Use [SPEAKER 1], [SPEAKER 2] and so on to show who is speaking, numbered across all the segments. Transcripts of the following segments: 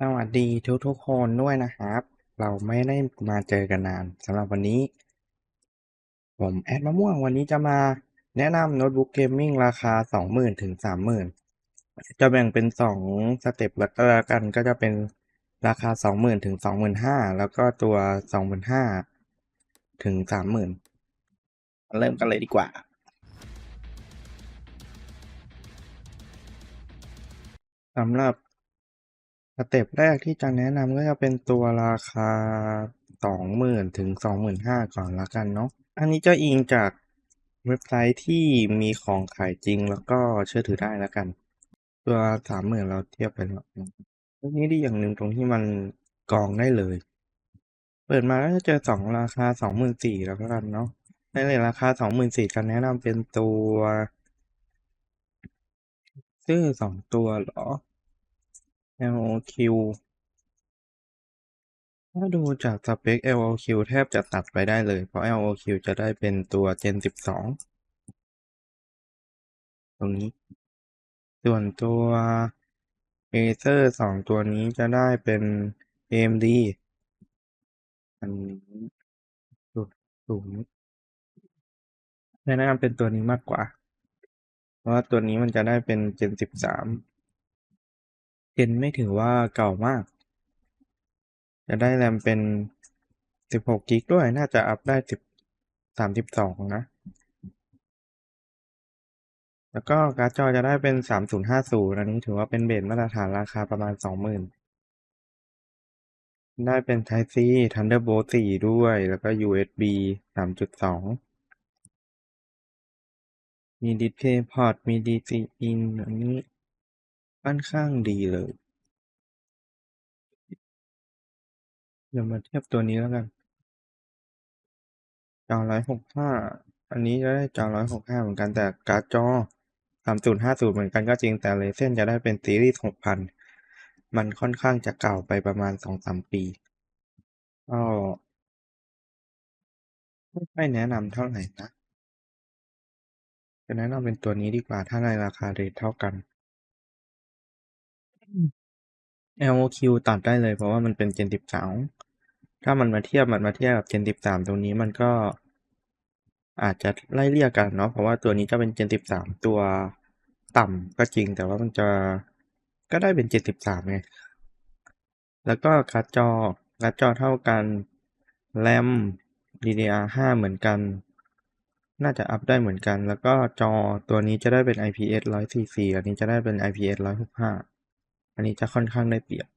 [SPEAKER 1] สวัสดีทุกทุกๆคนด้วยนะครับ เราไม่ได้มาเจอกันนานสำหรับวันนี้ ผมแอดมะม่วงวันนี้จะมาแนะนำโน้ตบุ๊กเกมมิ่งราคา 20,000 ถึง 30,000 จะแบ่งเป็น 2 สเต็ปแล้วกันก็จะเป็นราคา 20,000 ถึง 25,000 แล้วก็ตัว 25,000 ถึง 30,000 เริ่มกันเลยดีกว่าสำหรับ สเต็ปแรกที่จะแนะนำก็จะเป็นตัวราคา 20,000 ถึง 25,000 ก่อนละกันเนาะ อันนี้จะอิงจากเว็บไซต์ที่มีของขายจริงแล้วก็เชื่อถือได้ล้วกัน ตัว30,000เราเทียบไปแล้วตัวนี้ดีอย่างหนึ่งตรงที่มันกรองได้เลย เปิดมาก็จะเจอ2ราคา24,000แล้วกันเนาะในเรทราคา24,000จะแนะนำเป็นตัวชื่อ2ตัวเหรอ LOQ ถ้าดูจากสเปค LOQ แทบจะตัดไปได้เลย เพราะ LOQ จะได้เป็นตัว Gen 12 ตรงนี้ ส่วนตัว Acer 2ตัวนี้จะได้เป็น AMD อันนี้สูงสูงแนะนำเป็นตัวนี้มากกว่า เพราะว่าตัวนี้มันจะได้เป็น Gen 13 Gen ไม่ถือว่าเก่ามาก จะได้แรมเป็น 16กิกด้วย น่าจะอัพได้ 10 32 นะ แล้วก็การ์ดจอจะได้เป็น 3050 อันนี้ถือว่าเป็นเบสมาตรฐานราคาประมาณ 20,000 ได้เป็น Type C Thunderbolt 4 ด้วย แล้วก็ USB 3.2มี DisplayPort มี DC in อันนี้ ค่อนข้างดีเลย เดี๋ยวมาเทียบตัวนี้แล้วกันจอ165อันนี้จะได้จอ165เหมือนกันแต่การ์ดจอ3050เหมือนกันก็จริงแต่ Ryzen จะได้เป็นซีรีส์6000มันค่อนข้างจะเก่าไปประมาณ2-3ปีก็ไม่ค่อยแนะนำเท่าไหร่นะจะแนะนำเป็นตัวนี้ดีกว่าถ้าในราคาเรทเท่ากัน LOQ ตัดได้เลยเพราะว่ามันเป็น Gen 12 ถ้ามันมาเทียบมันมาเทียบกับ Gen 13 ตรงนี้มันก็ อาจจะไล่เลี่ยกันเนาะเพราะว่าตัวนี้จะเป็น Gen 13 ตัวต่ำก็จริงแต่ว่ามันจะก็ได้เป็น Gen 13ไงแล้วก็การ์ดจอการ์ดจอเท่ากันแรม DDR5 เหมือนกัน น่าจะอัพได้เหมือนกัน แล้วก็จอตัวนี้จะได้เป็น IPS 144 อันนี้จะได้เป็น IPS 165 อันนี้จะค่อนข้างได้เปรียบ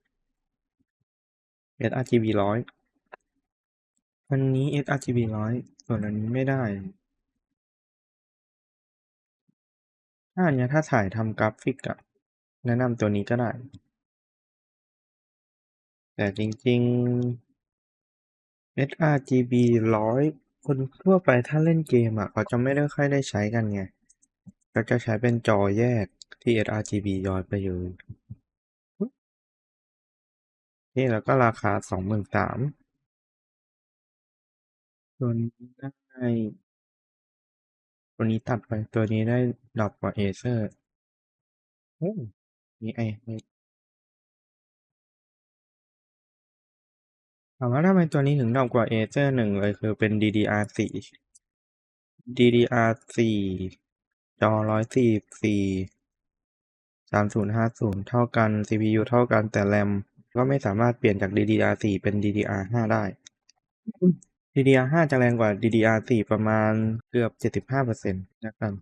[SPEAKER 1] sRGB 100อันนี้ sRGB 100ส่วนอันนี้ไม่ได้ถ้าอันนี้ถ้าถ่ายทำกราฟิกอะแนะนำตัวนี้ก็ได้ แต่จริง ๆ sRGB 100คนทั่วไปถ้าเล่นเกมอะเขาจะไม่ได้ค่อยได้ใช้กันไงก็จะใช้เป็นจอแยกที่ sRGB ย้อนไปเลย นี่แล้วก็ราคา23,000ตัวนี้ได้ตัวนี้ตัดไปตัวนี้ได้ดอปกว่า Acer โอ้นี่ไอถามว่าทำไมตัวนี้ถึงดอปกว่า Acer หนึ่งเลยคือเป็น DDR4 DDR4 จอ144 3050เท่ากัน CPU เท่ากันแต่แรม ก็ไม่สามารถเปลี่ยนจาก DDR4 เป็น DDR5 ได้ DDR5 จะแรงกว่า DDR4 ประมาณเกือบ 75%นะครับ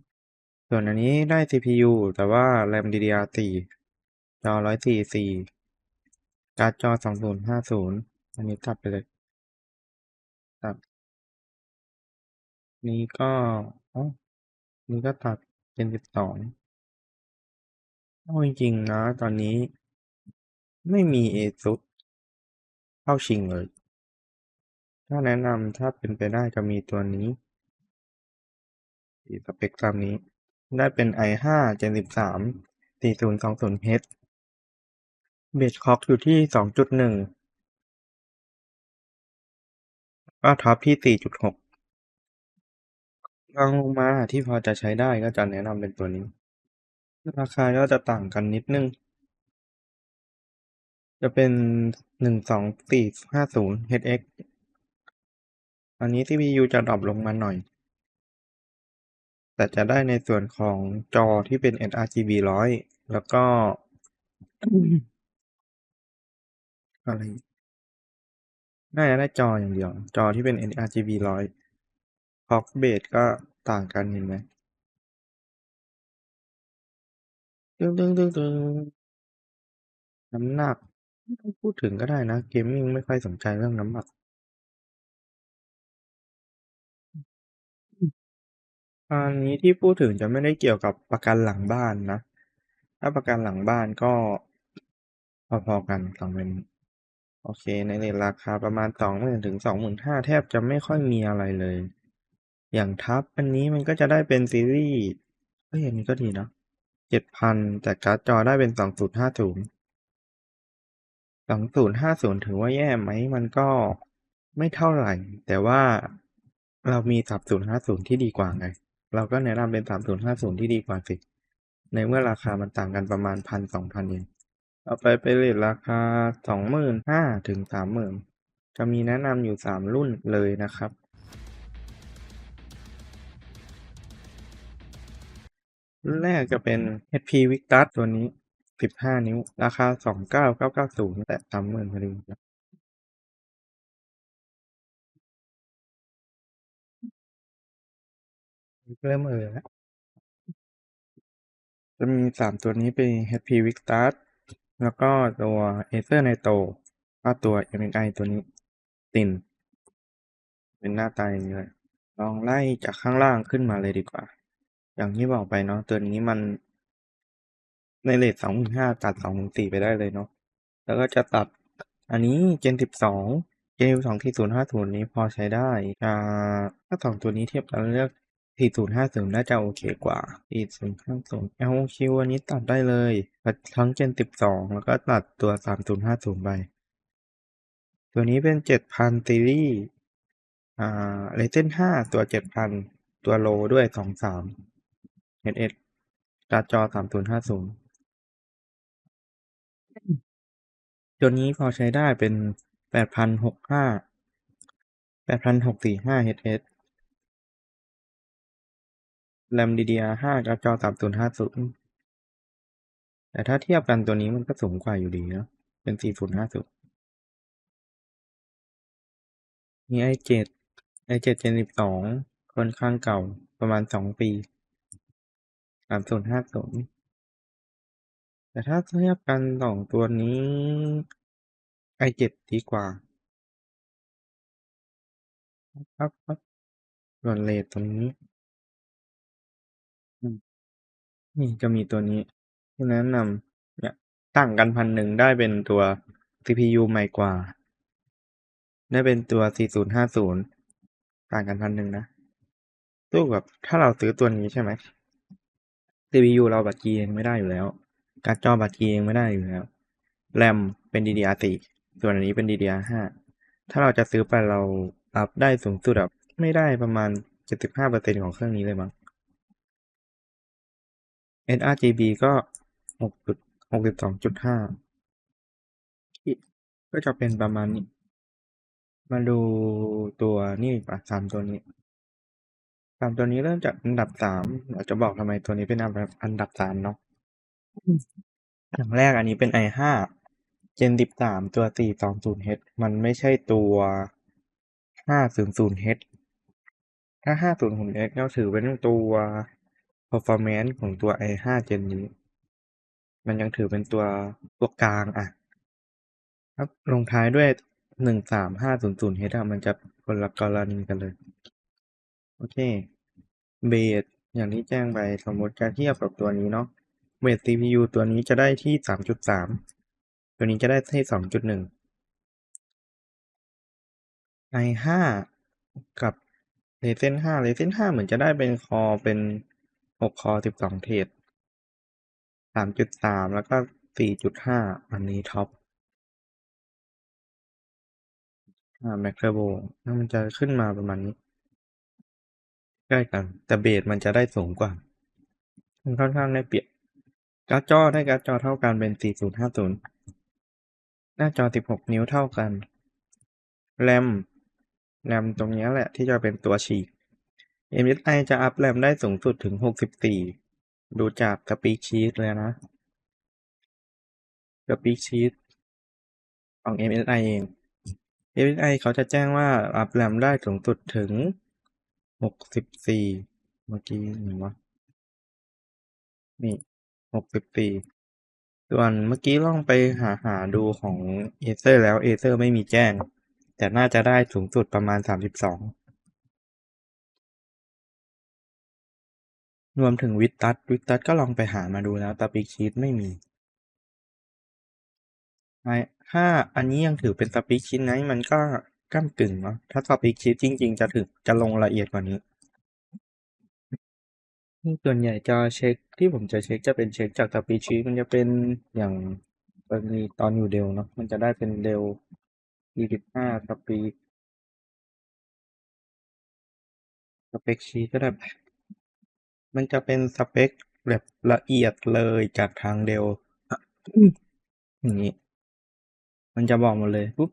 [SPEAKER 1] ส่วนอันนี้ได้ CPU แต่ว่าแรม DDR4 จอ 144 การ์ดจอ 2050 อันนี้ตัดไปเลยตัด นี้ก็อ๋อนี้ก็ตัด Gen 12เอาจริงๆนะ ตอนนี้ ไม่มี ASUS เข้าชิงเลย ถ้าแนะนำถ้าเป็นไปได้จะมีตัวนี้สเปคตามนี้ ได้เป็น i5 Gen 13 4020H เบสคอกอยู่ที่ 2.1ก็ท็อปที่ 4.6รองลงมาที่พอจะใช้ได้ก็จะแนะนำเป็นตัวนี้ ราคาก็จะต่างกันนิดนึง จะเป็น12450 HX อันนี้ CPU จะดรอปลงมาหน่อย แต่จะได้ในส่วนของจอที่เป็น sRGB 100แล้วก็อะไรน่าจะได้จออย่างเดียว จอที่เป็น sRGB 100 Clock Base ก็ต่างกันเห็นไหมตึ้งตึ้งตึ้งตึ้งน้ำหนัก ไม่ต้องพูดถึงก็ได้นะ เกมมิ่งไม่ค่อยสนใจเรื่องน้ำหนัก อันนี้ที่พูดถึงจะไม่ได้เกี่ยวกับประกันหลังบ้านนะ ถ้าประกันหลังบ้านก็ พอๆกันสองเป็นโอเค ในเรทราคาประมาณสองหมื่นถึงสองหมื่นห้าแทบจะไม่ค่อยมีอะไรเลย อย่างทับอันนี้มันก็จะได้เป็นซีรีส์เฮ้ยอันนี้ก็ดีนะเจ็ดพันแต่การ์ดจอได้เป็นสองศูนห้าศูนย์ สองศูนย์ห้าศูนย์ถือว่าแย่ไหม มันก็ไม่เท่าไหร่ แต่ว่าเรามีสามศูนย์ห้าศูนย์ที่ดีกว่าไง เราก็แนะนำเป็นสามศูนย์ห้าศูนย์ที่ดีกว่าสิ ในเมื่อราคามันต่างกันประมาณพันสองพันเองต่อไปเป็นเรทราคาสองหมื่นห้าถึงสามหมื่นจะมีแนะนำอยู่สามรุ่นเลยนะครับรุ่นแรกจะเป็น HP Victus ตัวนี้ 15นิ้ว ราคา29990แต่30,000พอดีครับเริ่มเอ่ยแล้ว จะมี3ตัวนี้เป็น HP Victus แล้วก็ตัว Acer Nitro ก็ตัว MSI ตัวนี้ตินเป็นหน้าตาอย่างนี้เลยลองไล่จากข้างล่างขึ้นมาเลยดีกว่า อย่างที่บอกไปเนาะตัวนี้มัน ในเรทสองหมื่นห้าตัดสองหมื่นสี่ไปได้เลยเนาะแล้วก็จะตัดอันนี้เจนสิบสองเจนสิบสองที่ศูนย์ห้าศูนย์นี้พอใช้ได้จะถ้าสองตัวนี้เทียบกันเลือกสี่ศูนย์ห้าศูนย์น่าจะโอเคกว่าสี่ศูนย์ห้าศูนย์ LQ อันนี้ตัดได้เลยทั้งเจนสิบสองแล้วก็ตัดตัวสามศูนย์ห้าศูนย์ไปตัวนี้เป็นเจ็ดพันซีรีส์อ่าเลเซนห้าตัวเจ็ดพันตัวโลด้วยสองสามเอสเอสการ์ดจอสามศูนย์ห้าศูนย์ ตัวนี้พอใช้ได้เป็น 8,645 8,645 HS RAM DDR5 กับจอ 3050 แต่ถ้าเทียบกันตัวนี้มันก็สูงกว่าอยู่ดีนะ เป็น 4050 มี i7 i7 Gen 12ค่อนข้างเก่าประมาณ 2 ปี 3050 แต่ถ้าเทียบกันสองตัวนี้ไอเจ็ดดีกว่า ครับครับส่วนเลทตรงนี้นี่จะมีตัวนี้ที่แนะนำเนี่ยต่างกันพันหนึ่งได้เป็นตัว CPU ใหม่กว่า ได้เป็นตัว 4050 ต่างกันพันหนึ่งนะตู้กับถ้าเราซื้อตัวนี้ใช่ไหม CPU เราบัตรกีเองไม่ได้อยู่แล้ว การ์ดจอบัตรกีเองไม่ได้อยู่แล้ว แรมเป็น DDR4 ส่วนอันนี้เป็น DDR5 ถ้าเราจะซื้อไปเราอัพได้สูงสุดแบบไม่ได้ประมาณ 75%ของเครื่องนี้เลยมั้ง sRGB ก็หกจุดหกสิบสองจุดห้าก็จะเป็นประมาณนี้ มาดูตัวนี่ดีกว่าสามตัวนี้สามตัวนี้เริ่มจากอันดับสามเราจะบอกทำไมตัวนี้เป็นอันดับอันดับสามเนาะ อย่างแรกอันนี้เป็น i5 Gen สิบสามตัว 420H มันไม่ใช่ตัว 500H ถ้า 500H ก็ถือเป็นตัว performance ของตัว i5 Gen นี้ มันยังถือเป็นตัวตัวกลางอะ ครับลงท้ายด้วยหนึ่งสามห้าศูนย์ศูนย์เฮดมันจะคนละกรณีกันเลย โอเค เบสอย่างที่แจ้งไปสมมติจะเทียบกับตัวนี้เนาะ เบส CPU ตัวนี้จะได้ที่สามจุดสามตัวนี้จะได้ที่สองจุดหนึ่ง i5 กับ Ryzen 5 Ryzen 5 เหมือนจะได้เป็นคอเป็นหกคอสิบสองเทรดสามจุดสามแล้วก็สี่จุดห้าอันนี้ท็อปอ่าแมคเทอร์โบมันจะขึ้นมาประมาณนี้ ใกล้กัน แต่เบสมันจะได้สูงกว่า มันค่อนข้างได้เปรียบ การ์ดจอได้การ์ดจอเท่ากันเป็น 4050 หน้าจอ 16 นิ้วเท่ากัน แรม แรมตรงนี้แหละที่จะเป็นตัวฉีก MSI จะอัพแรมได้สูงสุดถึง 64 ดูจากสปีชีตเลยนะสปีชีตของ MSI เอง MSI เขาจะแจ้งว่าอัพแรมได้สูงสุดถึง 64 เมื่อกี้หนวะนี่ 64ส่วนเมื่อกี้ลองไปหาหาดูของ Acer แล้ว Acer ไม่มีแจ้ง แต่น่าจะได้สูงสุดประมาณ32รวมถึงวิตัสวิตัสก็ลองไปหามาดูแล้วแต่ปิกชีตไม่มีไอ้ถ้าอันนี้ยังถือเป็นสปีกชีตนะมันก็ก้ามกึ่งเนาะถ้าสปีกชีตจริง ๆ จะถึงจะลงละเอียดกว่านี้ ส่วนใหญ่จะเช็ค ที่ผมจะเช็คจะเป็นเช็คจากสปีชีมันจะเป็นอย่างกรณีตอนอยู่เดลเนาะมันจะได้เป็นเดล25สปีสเปคชีก็ได้ มันจะเป็นสเปคแบบละเอียดเลยจากทางเดลอย่างนี้ มันจะบอกหมดเลยปุ๊บ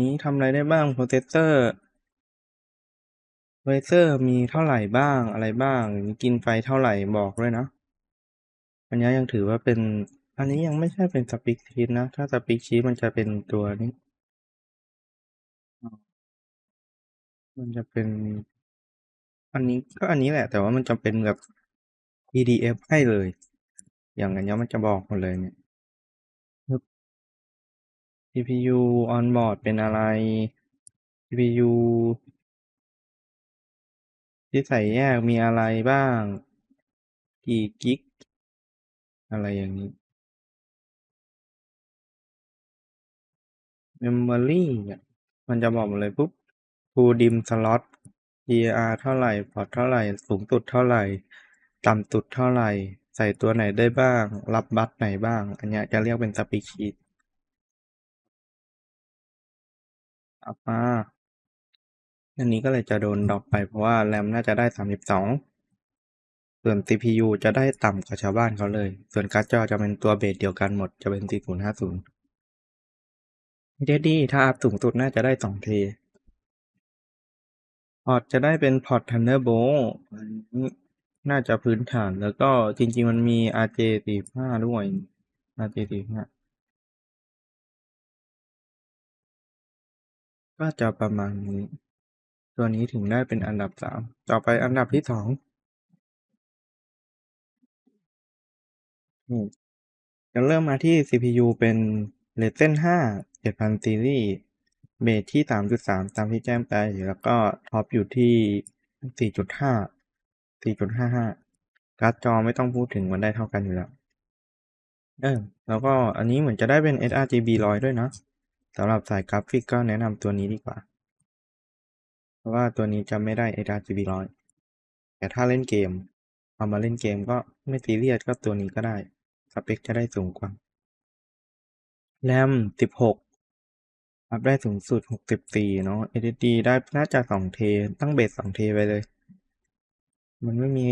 [SPEAKER 1] นี้ทำอะไรได้บ้างโปรเซสเซอร์ เวเซอร์มีเท่าไหร่บ้างอะไรบ้าง มีกินไฟเท่าไหร่บอกด้วยนะ อันนี้ยังถือว่าเป็น อันนี้ยังไม่ใช่เป็นสปีกชีตนะ ถ้าสปีกชีตมันจะเป็นตัวนี้ มันจะเป็น อันนี้ก็อันนี้แหละ แต่ว่ามันจะเป็นแบบ PDF ให้เลย อย่างอันนี้มันจะบอกหมดเลยเนี่ย CPU on board เป็นอะไร CPU ที่ใส่แยกมีอะไรบ้าง กี่กิก อะไรอย่างนี้ Memory เนี่ยมันจะบอกหมดเลยปุ๊บ Full Dim slot DR เท่าไหร่ พอร์ตเท่าไหร่ สูงสุดเท่าไหร่ ต่ำสุดเท่าไหร่ ใส่ตัวไหนได้บ้าง รับบัสไหนบ้าง อันนี้จะเรียกเป็นสปีกชีตอัพมา อันนี้ก็เลยจะโดนดรอปไปเพราะว่าแรมน่าจะได้ 32 ส่วน CPU จะได้ต่ำกว่าชาวบ้านเขาเลย ส่วนการ์ดจอจะเป็นตัวเบสเดียวกันหมดจะเป็น 4050 SSD ถ้าอัพสูงสุดน่าจะได้2เทพอร์ตจะได้เป็นพอร์ต Thunderbolt อันนี้น่าจะพื้นฐานแล้วก็จริง ๆ มันมี RJ45 ด้วย RJ45 ก็จะประมาณนี้ ตัวนี้ถึงได้เป็นอันดับ3ต่อไปอันดับที่2นี่จะเริ่มมาที่ CPU เป็น Ryzen 5 7000ซีรีส์เบสที่ 3.3 ตามที่แจ้งไป แล้วก็ท็อปอยู่ที่ 4.5 4.55 การ์ดจอไม่ต้องพูดถึงมันได้เท่ากันอยู่แล้ว เออ แล้วก็อันนี้เหมือนจะได้เป็น sRGB 100 ด้วยนะสำหรับสายกราฟิกก็แนะนำตัวนี้ดีกว่า เพราะว่าตัวนี้จะไม่ได้ sRGB 100แต่ถ้าเล่นเกม เอามาเล่นเกมก็ไม่ซีเรียสก็ตัวนี้ก็ได้ สเปคจะได้สูงกว่า แรม 16 อัพได้สูงสุด 64 เนาะ SSD ได้น่าจะ2เท ตั้งเบส2เทไปเลย มันไม่มี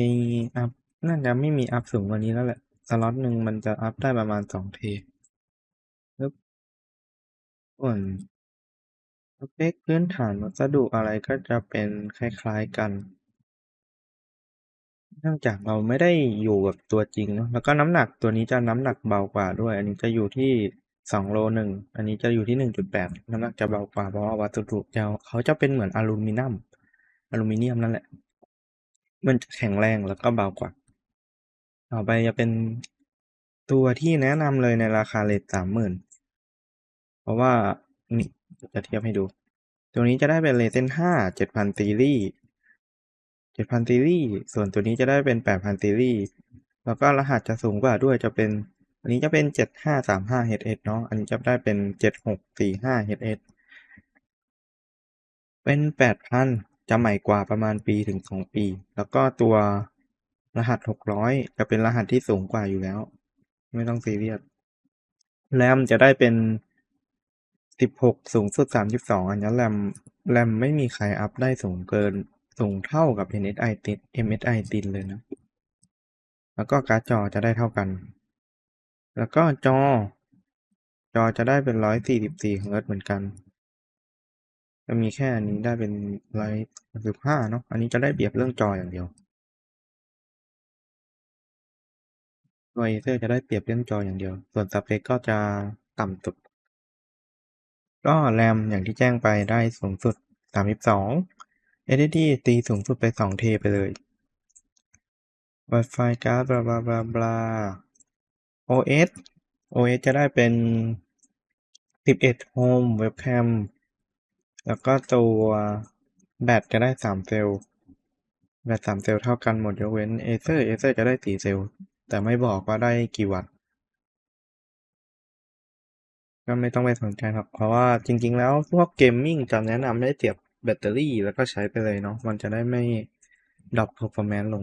[SPEAKER 1] อัพ น่าจะไม่มีอัพสูงกว่านี้แล้วแหละ สล็อตหนึ่งมันจะอัพได้ประมาณ2เทส่วน สเปคพื้นฐานวัสดุอะไรก็จะเป็นคล้าย ๆ กัน เนื่องจากเราไม่ได้อยู่กับตัวจริงเนาะแล้วก็น้ำหนักตัวนี้จะน้ำหนักเบากว่าด้วย อันนี้จะอยู่ที่2โลหนึ่งอันนี้จะอยู่ที่1.8น้ำหนักจะเบากว่าเพราะว่าวัสดุจะเขาจะเป็นเหมือนอลูมิเนียมอลูมิเนียมนั่นแหละ มันจะแข็งแรงแล้วก็เบากว่า ต่อไปจะเป็นตัวที่แนะนำเลยในราคาเรท30,000เพราะว่านี่ จะเทียบให้ดู ตัวนี้จะได้เป็น Ryzen 5 7000ซีรีส์7000ซีรีส์ส่วนตัวนี้จะได้เป็น 8000ซีรีส์แล้วก็รหัสจะสูงกว่าด้วยจะเป็น อันนี้จะเป็น 7535HS เนาะ อันนี้จะได้เป็น 7645HS เป็น 8,000 จะใหม่กว่าประมาณปีถึง 2 ปี แล้วก็ตัวรหัส 600 จะเป็นรหัสที่สูงกว่าอยู่แล้ว ไม่ต้องซีเรียส แรมจะได้เป็น 16สูงสุด32อันนี้แรมแรมไม่มีใครอัพได้สูงเกิน สูงเท่ากับ MSI ติด MSI ติดเลยนะ แล้วก็การ์ดจอจะได้เท่ากัน แล้วก็จอ จอจะได้เป็นร้อยสี่สิบสี่เฮิร์ตซ์เหมือนกันจะมีแค่อันนี้ได้เป็นร้อยสิบห้าเนาะอันนี้จะได้เปรียบเรื่องจออย่างเดียวตัวเอเซอร์จะได้เปรียบเรื่องจออย่างเดียว ส่วนสเปคก็จะต่ำสุด ก็แรมอย่างที่แจ้งไปได้สูงสุดสามสิบสอง SSD ตีสูงสุดไปสองเทไปเลย Wi-Fi การ์ดบลาบลาบลาบลา OS OS จะได้เป็นสิบเอ็ดโฮมเว็บแคมแล้วก็ตัวแบตจะได้สามเซลล์ แบตสามเซลล์เท่ากันหมดยกเว้น Acer Acer จะได้สี่เซลล์ แต่ไม่บอกว่าได้กี่วัตต์ ก็ไม่ต้องไปสนใจหรอกเพราะว่าจริง ๆ แล้วพวกเกมมิ่งจะแนะนำให้เสียบแบตเตอรี่แล้วก็ใช้ไปเลยเนาะมันจะได้ไม่ดรอป performance ลง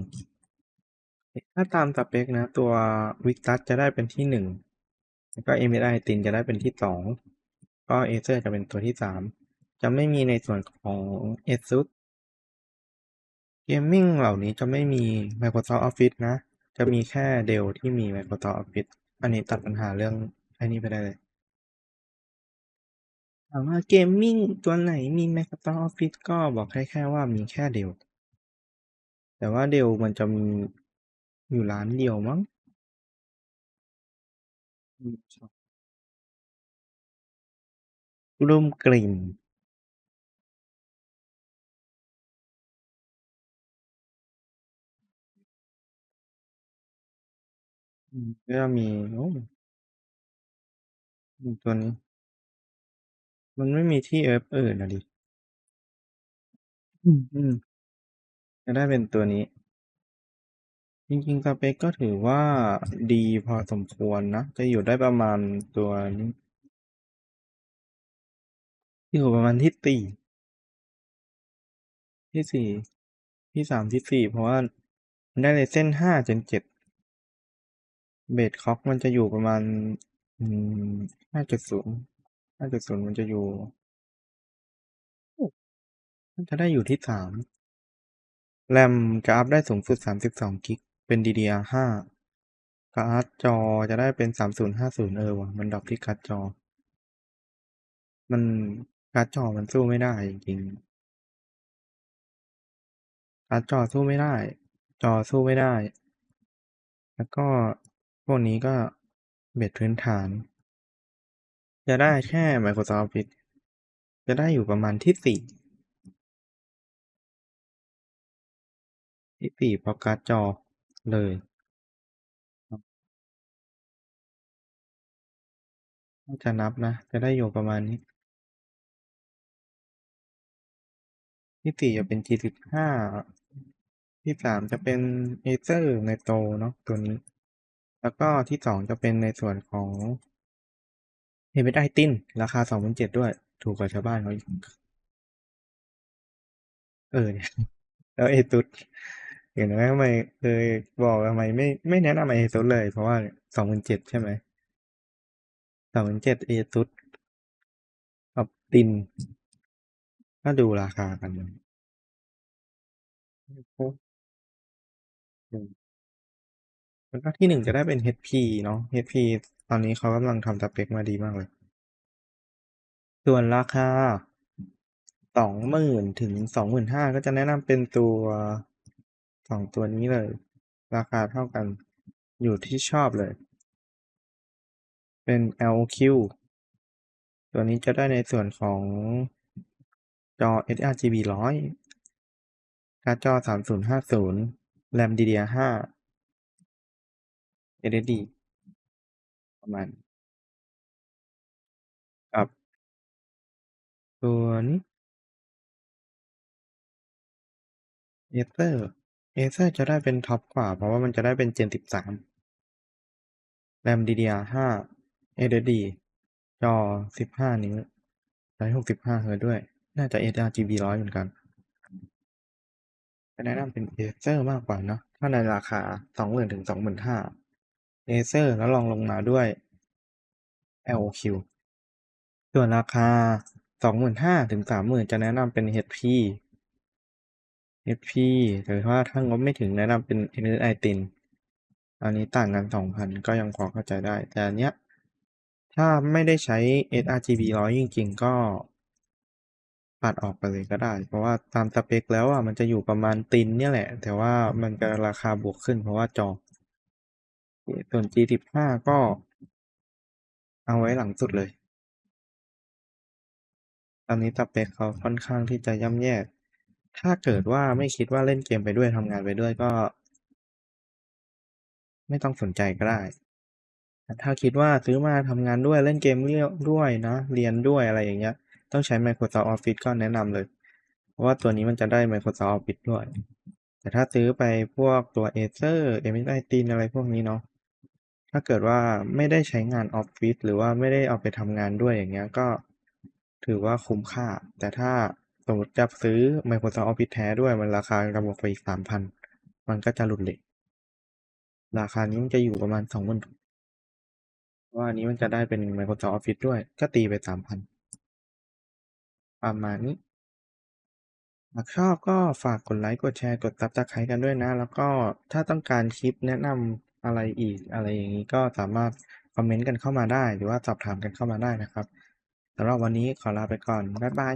[SPEAKER 1] ถ้าตามสเปคนะ ตัว Victus จะได้เป็นที่หนึ่งแล้วก็ MSI Tin จะได้เป็นที่สองก็ Acer จะเป็นตัวที่สามจะไม่มีในส่วนของ ASUS เกมมิ่งเหล่านี้จะไม่มี Microsoft Office นะ จะมีแค่ Dell ที่มี Microsoft Office อันนี้ตัดปัญหาเรื่องไอ้นี้ไปได้เลยามว่าเกมมิ่งตัวไหนมี Microsoft Office ก็บอกได้แค่ว่ามีแค่ Dell แต่ว่า Dell มันจะมีอยู่ร้านเดียวมั้งอืมใช่รุ่มกลิ่นอืมก็จะมีโอ้อืมตัวนี้ มันไม่มีที่เอิบอื่นอะดิ อืมอืมจะได้เป็นตัวนี้ จริงๆสเปคก็ถือว่าดีพอสมควรนะ จะอยู่ได้ประมาณตัวนี้อยู่ประมาณที่สี่ที่สี่ที่สามที่สี่เพราะว่ามันได้ Ryzen ห้า Gen 7 Base Clock มันจะอยู่ประมาณอืมห้าจุดศูนย์ ห้าจุดศูนย์มันจะอยู่โอ้น่าจะได้อยู่ที่สามแรมจะอัปได้สูงสุดสามสิบสองกิก เป็น DDR5 การ์ดจอจะได้เป็นสามศูนย์ห้าศูนย์เออว่ะ มันดร็อปที่การ์ดจอ มันการ์ดจอมันสู้ไม่ได้จริงๆการ์ดจอสู้ไม่ได้ จอสู้ไม่ได้ แล้วก็พวกนี้ก็เบสพื้นฐาน จะได้แค่ Microsoft Office จะได้อยู่ประมาณที่สี่ที่สี่พระการ์ดจอเลยครับถ้าจะนับนะ จะได้อยู่ประมาณนี้ ที่สี่จะเป็น G15 ที่สามจะเป็น Acer Nitro เนาะตัวนี้ แล้วก็ที่สองจะเป็นในส่วนของ MSI Tin ราคา27,000ด้วย ถูกกว่าชาวบ้านเขาเออเนี่ยแล้ว ASUS เห็นไหมทำไมเคยบอกทำไมไม่ไม่แนะนำ ASUS เลย เพราะว่า27,000ใช่ไหม27,000 ASUS กับ Tin ก็ดูราคากันมแล้วก็ที่หนึ่งจะได้เป็น HP เนาะ HP ตอนนี้เขากำลังทำสเปคมาดีมากเลย ส่วนราคา20,000ถึง25,000ก็จะแนะนำเป็นตัว2ตัวนี้เลย ราคาเท่ากันอยู่ที่ชอบเลย เป็น LQ ตัวนี้จะได้ในส่วนของจอ sRGB 100การ์ดจอ 3050แรม DDR5 SSD ประมาณกับ ตัวนี้ Acer Acer จะได้เป็นท็อปกว่า เพราะว่ามันจะได้เป็น Gen 13แรม DDR5 SSD จอ 15 นิ้ว ใช้ 65 เฮิร์ตด้วย น่าจะ sRGB 100 เหมือนกันจะแนะนำเป็น Acer มากกว่าเนาะ ถ้าในราคา 20,000ถึง25,000 Acer แล้วรองลงมาด้วย LOQ ส่วนราคา 25,000ถึง30,000 จะแนะนำเป็น HP HP หรือว่าถ้างบไม่ถึงแนะนำเป็น MSI Tin อันนี้ต่างกัน 2,000 ก็ยังพอเข้าใจได้ แต่อันเนี้ย ถ้าไม่ได้ใช้ sRGB 100 จริง ๆ ก็ปัดออกไปเลยก็ได้ เพราะว่าตามสเปกแล้วอะมันจะอยู่ประมาณตินเนี่ยแหละ แต่ว่ามันจะราคาบวกขึ้นเพราะว่าจอ ส่วน G15 ก็ เอาไว้หลังสุดเลย ตอนนี้สเปกเขาค่อนข้างที่จะย่ำแย่ ถ้าเกิดว่าไม่คิดว่าเล่นเกมไปด้วยทำงานไปด้วยก็ ไม่ต้องสนใจก็ได้แต่ถ้าคิดว่าซื้อมาทำงานด้วยเล่นเกมเรียด้วยนะ เรียนด้วยอะไรอย่างเงี้ย ต้องใช้ Microsoft Office ก็แนะนำเลย เพราะว่าตัวนี้มันจะได้ Microsoft Office ด้วยแต่ถ้าซื้อไปพวกตัว Acer MSI Thin อะไรพวกนี้เนาะ ถ้าเกิดว่าไม่ได้ใช้งานออฟฟิศหรือว่าไม่ได้เอาไปทำงานด้วยอย่างเงี้ยก็ถือว่าคุ้มค่า แต่ถ้าสมมติจะซื้อ Microsoft Office แท้ด้วยมันราคาจะบวกไปอีก3,000มันก็จะหลุดเรตราคานี้มันจะอยู่ประมาณ20,000เพราะว่าอันนี้มันจะได้เป็น Microsoft Office ด้วย ก็ตีไป3,000ประมาณนี้หากชอบก็ฝากกดไลค์ กดแชร์ กด Subscribe กันด้วยนะ แล้วก็ถ้าต้องการคลิปแนะนำ อะไรอีกอะไรอย่างนี้ก็สามารถคอมเมนต์กันเข้ามาได้ หรือว่าสอบถามกันเข้ามาได้นะครับสำหรับวันนี้ขอลาไปก่อน บ๊ายบาย